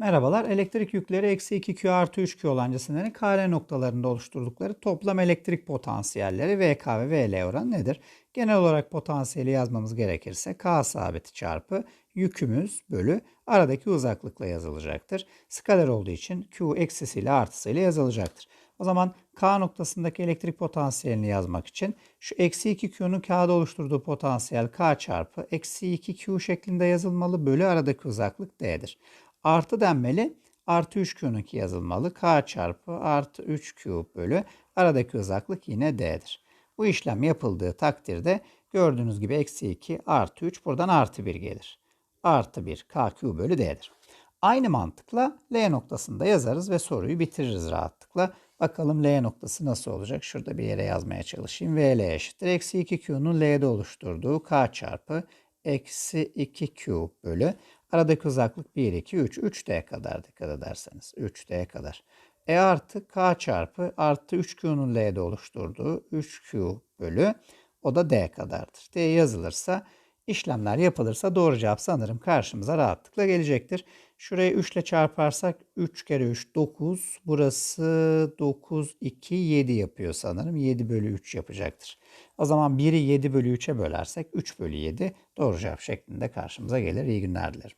Merhabalar. Elektrik yükleri eksi 2Q artı 3Q olan cisimlerin kare noktalarında oluşturdukları toplam elektrik potansiyelleri VK ve VL oranı nedir? Genel olarak potansiyeli yazmamız gerekirse K sabiti çarpı yükümüz bölü aradaki uzaklıkla yazılacaktır. Skaler olduğu için Q eksisiyle artısıyla yazılacaktır. O zaman K noktasındaki elektrik potansiyelini yazmak için şu eksi 2Q'nun K'da oluşturduğu potansiyel K çarpı eksi 2Q şeklinde yazılmalı bölü aradaki uzaklık D'dir. Artı denmeli artı 3Q'nunki yazılmalı. K çarpı artı 3Q bölü aradaki uzaklık yine D'dir. Bu işlem yapıldığı takdirde gördüğünüz gibi eksi 2 artı 3 buradan artı 1 gelir. Artı 1 KQ bölü D'dir. Aynı mantıkla L noktasında yazarız ve soruyu bitiririz rahatlıkla. Bakalım L noktası nasıl olacak? Şurada bir yere yazmaya çalışayım. VL eşittir. Eksi 2Q'nun L'de oluşturduğu K çarpı eksi 2Q bölü aradaki uzaklık 1, 2, 3. 3D kadar dikkat ederseniz. 3D kadar. E artı K çarpı artı 3Q'nun L'de oluşturduğu 3Q bölü o da D kadardır. D yazılırsa işlemler yapılırsa doğru cevap sanırım karşımıza rahatlıkla gelecektir. Şurayı 3 ile çarparsak 3 kere 3 9. Burası 9, 2, 7 yapıyor sanırım. 7 bölü 3 yapacaktır. O zaman 1'i 7 bölü 3'e bölersek 3 bölü 7 doğru cevap şeklinde karşımıza gelir. İyi günler dilerim.